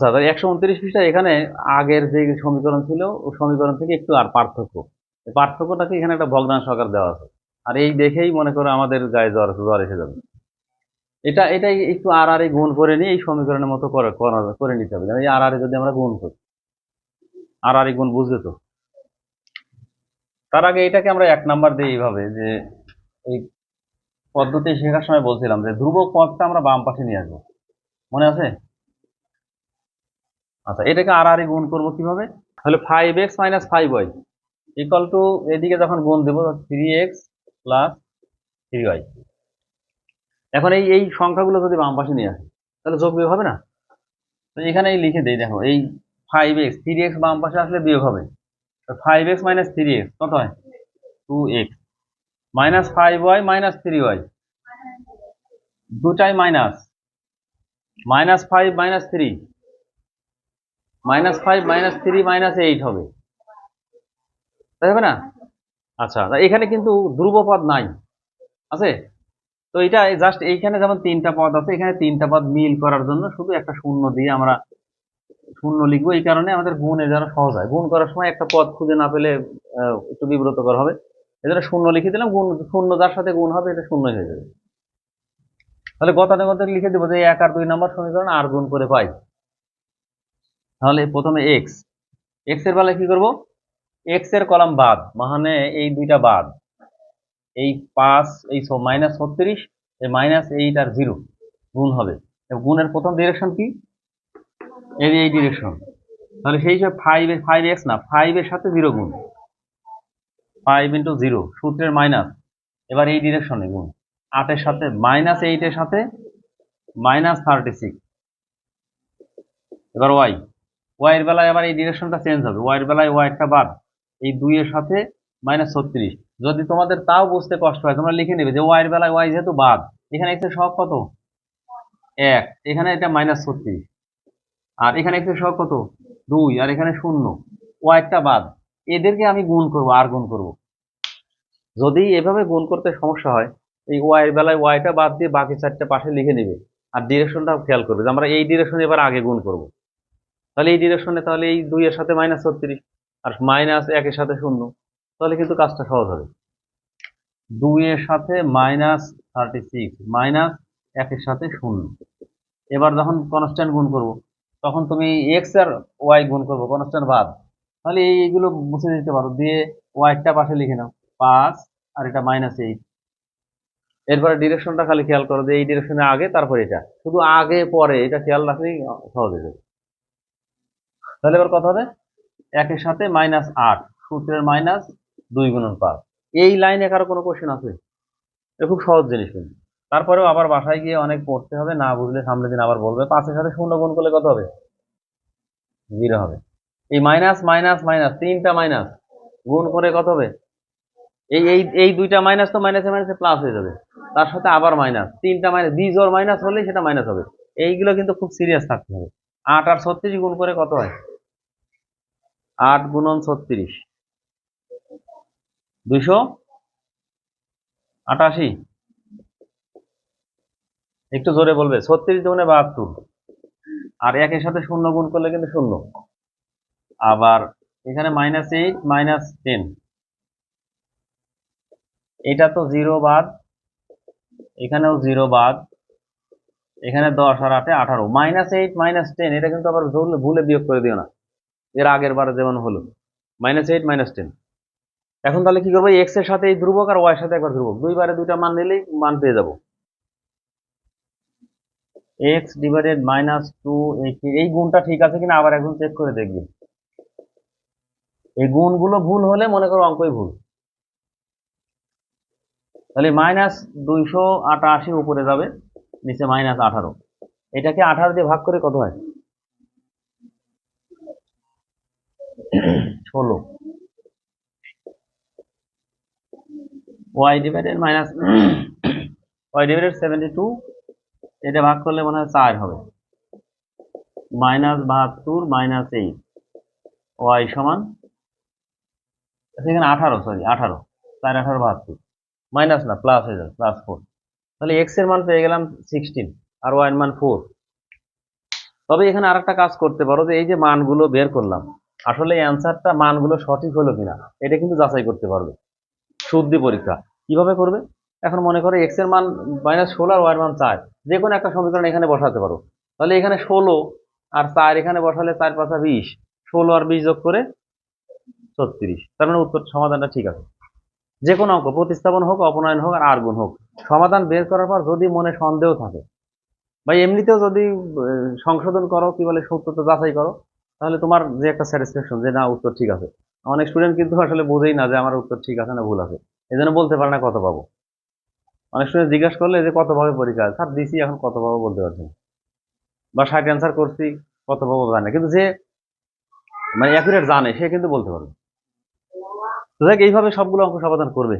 আচ্ছা একশো উনত্রিশ পৃষ্ঠা এখানে আগের যে সমীকরণ ছিল, ও সমীকরণ থেকে একটু আর পার্থক্য। পার্থক্যটাকে এখানে একটা ভগ্নাংশ আকার দেওয়া আছে। আর এই দেখেই মনে করো আমাদের গায়ে জ্বর জ্বর এসে যাবে। এটা, এটাই একটু আর আর গুণ করে নিয়ে এই সমীকরণের মতো করে করে নিতে হবে। এই আর আর যদি আমরা গুণ করি। আর আর গুণ বুঝবে তো? তার আগে এটাকে আমরা এক নাম্বার দিই এইভাবে যে এই পদ্ধতি শেখার সময় বলছিলাম যে ধ্রুবক পদটা আমরা বাম পাশে নিয়ে আসব। মনে আছে? আচ্ছা এটাকে আর আর গুণ করব কীভাবে? তাহলে five x minus five y equal to এদিকে যখন গুণ দেবো three x plus three y এখন এই এই সংখ্যাগুলো যদি বাম পাশে নিয়ে আসে, তাহলে যোগ বিয়োগ হবে না? তো এখানেই লিখে দেই, দেখো, এই ফাইভ এক্স থ্রি এক্স বাম পাশে আসলে বিয়োগ হবে। Five x minus three x কত হয়? Two x minus five y minus three y দুটাই minus minus five minus three minus five minus three minus eight হবে। তাই না? আচ্ছা এখানে কিন্তু ধ্রুবপদ নাই। আছে? তো এটা জাস্ট এইখানে যেমন তিনটা পদ আছে, এখানে তিনটা পদ মিল করার জন্য শুধু একটা শূন্য দিয়ে আমরা শূন্য লিখব। এই কারণে আমাদের গুণে যেন সহজ হয়। গুণ করার সময় একটা পদ খুঁজে না পেলে একটু বিব্রতকর হবে। এজন্য শূন্য লিখে দিলাম, গুণ, শূন্য যার সাথে গুণ হবে, এটা শূন্য হয়ে যাবে। তাহলে গতানুগতিক লিখে দেবো যে এক আর দুই নম্বর সমীকরণ আর গুণ করে পাই। তাহলে প্রথমে এক্স এক্সের বেলায় কি করব? এক্সের কলাম বাদ মানে এই দুইটা বাদ, এই পাঁচ, এই মাইনাস ছত্রিশ, এই মাইনাস এইট আর জিরো গুণ হবে। গুণের প্রথম ডিরেকশন কি? যে এই ডিরেকশন তাহলে সেই হিসাবে ফাইভ ফাইভ এক্স না ফাইভ এর সাথে জিরো গুণ। ফাইভ ইন্টু জিরো সূত্রের মাইনাস এবার এই ডিরেকশনে গুণ। আটের সাথে মাইনাস এইটের সাথে মাইনাস থার্টি সিক্স এবার ওয়াই ওয়াই এর বেলায় আবার এই ডিরেকশনটা চেঞ্জ হবে। ওয়াই এর বেলায় ওয়াইটা বাদ। এই দুইয়ের সাথে মাইনাস ছত্রিশ। যদি তোমাদের তাও বুঝতে কষ্ট হয়, তোমরা লিখে নেবে যে ওয়াই এর বেলায় ওয়াই যেহেতু বাদ, এখানে এক্সের সহগ কত? এক। এখানে এটা মাইনাস ছত্রিশ। আর এখানে এক্সের সহগ কত? দুই। আর এখানে শূন্য। ওয়াইটা বাদ। এদেরকে আমি গুণ করব, আর গুণ করব। যদি এভাবে গুণ করতে সমস্যা হয়, এই ওয়াই এর বেলায় ওয়াইটা বাদ দিয়ে বাকি চারটে পাশে লিখে নেবে। আর ডিরেকশনটাও খেয়াল করবে যে আমরা এই ডিরেকশন এবার আগে গুণ করব। তাহলে এই ডিরেকশনে তাহলে এই দুইয়ের সাথে মাইনাস ছত্রিশ, আর মাইনাস একের সাথে শূন্য, তাহলে কিন্তু কাজটা সহজ হবে। দুইয়ের সাথে মাইনাস থার্টি সিক্স মাইনাস একের সাথে শূন্য। এবার যখন কনস্ট্যান্ট গুণ করব, তখন তুমি এক্স আর ওয়াই গুণ করব কনস্ট্যান্ট বাদ। তাহলে এইগুলো মুছে দিতে পারো, দিয়ে ওয়াইটা পাশে লিখে নাও, পাঁচ, আর এটা মাইনাস এইট এরপরে ডিরেকশনটা খালি খেয়াল করো যে এই ডিরেকশনে আগে, তারপর এটা। শুধু আগে, পরে, এটা খেয়াল রাখলেই সহজ হয়ে যাবে। তাহলে এবার কথা হবে একের সাথে মাইনাস আট, সূত্রের মাইনাস দুই গুণন পাঁচ। এই লাইনে কারও কোনো কোশ্চেন আছে? এটা খুব সহজ জিনিস কিন্তু। তারপরেও আবার বাসায় গিয়ে অনেক পড়তে হবে, না বুঝলে সামনের দিন আবার বলবে, পাঁচের সাথে শূন্য গুণ করলে কত হবে? জিরো হবে। এই মাইনাস মাইনাস মাইনাস তিনটা মাইনাস গুণ করে কত হবে? এই এই এই দুইটা মাইনাস তো মাইনাসে মাইনাসে প্লাস হয়ে যাবে। তার সাথে আবার মাইনাস তিনটা মাইনাস বিজোর মাইনাস হলেই সেটা মাইনাস হবে। এইগুলো কিন্তু খুব সিরিয়াস থাকতে হবে। আট আর ছত্রিশ গুণ করে কত হয়? আট গুণন ছত্রিশ। দুইশো আটাশি। একটু জোরে বলবে, ছত্রিশ দুগুণে বাহাত্তর। আর একের সাথে শূন্য গুণ করলে কিন্তু শূন্য। আবার এখানে মাইনাস এইট মাইনাস টেন এটা তো জিরো বাদ, এখানেও জিরো বাদ, এখানে দশ আর আটে আঠারো। মাইনাস এইট মাইনাস টেন এটা কিন্তু আবার ভুলে ভুলে বিয়োগ করে দিও না। এর আগের বারে যেমন হলো। মাইনাস এইট মাইনাস টেন এখন তাহলে কি করব? এক্সের সাথে এই ধ্রুবক আর ওয়াই এর সাথে একবার ধ্রুবক। দুইবারে দুইটা মান নিলেই মান পেয়ে যাব। এক্স ডিভাইডেড মাইনাস টু এই গুণটা ঠিক আছে কিনা আবার একদম চেক করে দেখবেন। এই গুণগুলো ভুল হলে মনে করো অঙ্কই ভুল। তাহলে মাইনাস দুইশো আটাশি উপরে যাবে, নিচে মাইনাস আঠারো। এটাকে আঠারো দিয়ে ভাগ করে কত হয়? ষোলো। Y divided minus y divided seventy two এটা ভাগ করলে মনে হয় চার হবে। মাইনাস বাহাত্তর মাইনাস এইট ওয়াই সমান সেখানে আঠারো সরি আঠারো। চার আঠারো বাহাত্তর। মাইনাস না প্লাস হয়ে যাবে প্লাস ফোর তাহলে এক্সের মান পেয়ে গেলাম সিক্সটিন আর ওয়াই এর মান ফোর তবে এখানে আরেকটা কাজ করতে পারো যে এই যে মানগুলো বের করলাম আসলে অ্যান্সারটা মানগুলো সঠিক হলো কিনা, এটা কিন্তু যাচাই করতে পারবে। শুদ্ধি পরীক্ষা। কীভাবে করবে? এখন মনে করো এক্সের মান মাইনাস ষোলো আর ওয়াই এর মান চার। যে কোনো একটা সমীকরণ এখানে বসাতে পারো। তাহলে এখানে ষোলো আর চার এখানে বসালে চার পাঁচা বিশ। ষোলো আর বিশ যোগ করে ছত্রিশ। তার মানে উত্তর সমাধানটা ঠিক আছে। যে কোনো অঙ্ক, প্রতিস্থাপন হোক, অপনয়ন হোক আর আর গুণ হোক। সমাধান বের করার পর যদি মনে সন্দেহ থাকে, বা এমনিতেও যদি সংশোধন করো, কি বলে সত্যতা যাচাই করো তাহলে তোমার যে একটা স্যাটিসফ্যাকশন যে না, উত্তর ঠিক আছে। অনেক স্টুডেন্ট কিন্তু আসলে বোঝেই না যে আমার উত্তর ঠিক আছে না ভুল আছে। এই জন্য বলতে পারে না কত পাবো। অনেক স্টুডেন্ট জিজ্ঞাসা করলে যে কত পাবে পরীক্ষা? স্যার, দিছি এখন কত পাবো বলতে পারছি না। বা ষাট অ্যান্সার করছি, কত পাবো জানে। কিন্তু যে মানে অ্যাকুরেট জানে, সে কিন্তু বলতে পারবে তো দেখ এইভাবে সবগুলো অঙ্ক সমাধান করবে।